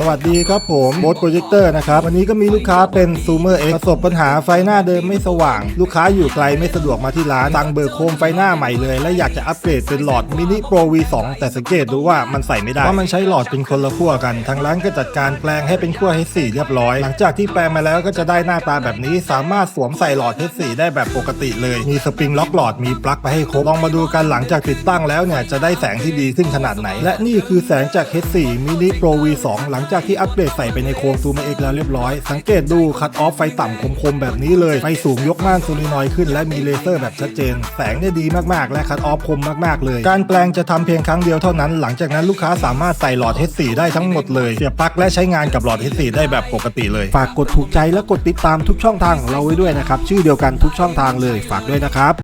สวัสดีครับผมโบสโปรเจคเตอร์นะครับ วันนี้ก็มีลูกค้าเป็น Zoomer X ประสบปัญหาไฟหน้าเดิมไม่สว่าง ลูกค้าอยู่ไกลไม่สะดวกมาที่ร้านสั่งเบอร์โคมไฟหน้าใหม่เลย และอยากจะอัปเกรดเป็นหลอดมินิโปร V2 แต่สังเกตดูว่ามันใส่ไม่ได้เพราะมันใช้หลอดเป็นคนละขั้วกัน ทางร้านก็จัดการแปลงให้เป็นขั้ว H4 เรียบร้อย หลังจากที่แปลงมาแล้วก็จะได้หน้าตาแบบนี้ สามารถสวมใส่หลอด H4 ได้แบบปกติเลย มีสปริงล็อกหลอดมีปลั๊กไปให้ครบลองมาดูกันหลังจากติดตั้งแล้วเนี่ยจะได้แสงที่ดีขึ้นขนาดไหน และนี่คือแสงจาก H4 Mini Pro V2 หลังจากที่อัปเกรดใส่ไปในโครง Zoom X แล้วเรียบร้อย สังเกตดูคัตออฟไฟต่ำคมๆ แบบนี้เลย ไฟสูงยกม่านโซลินอยขึ้นและมีเลเซอร์แบบชัดเจน แสงเนี่ยดีมากๆ และคัตออฟคมมากๆ เลย การแปลงจะทำเพียงครั้งเดียวเท่านั้น หลังจากนั้นลูกค้าสามารถใส่หลอด H4 ได้ทั้งหมดเลย เสียบปลั๊กและใช้งานกับหลอด H4 ได้แบบปกติเลย ฝากกดถูกใจและกดติดตามทุกช่องทางของเราไว้ด้วยนะครับ ชื่อเดียวกันทุกช่องทางเลย ฝากด้วยนะครับ